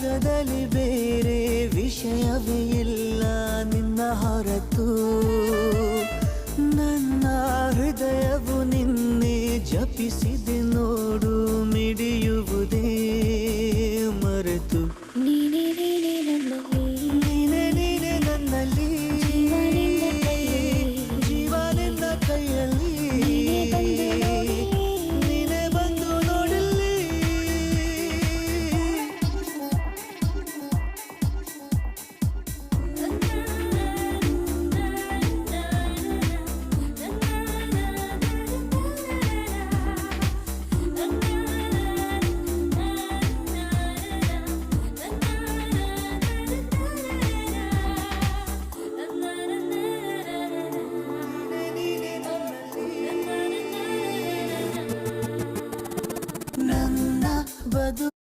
ಜಗದಲ್ಲಿ ಬೇರೆ ವಿಷಯವೇ ಇಲ್ಲ. ನಿನ್ನ ಹೊರತು ನನ್ನ ಹೃದಯವು ನಿನ್ನೆ ಜಪಿಸಿದೆ ನೋಡು ಮಿಡಿಯುವುದೇ ಮರೆತು. ನೀನೇ ಬದು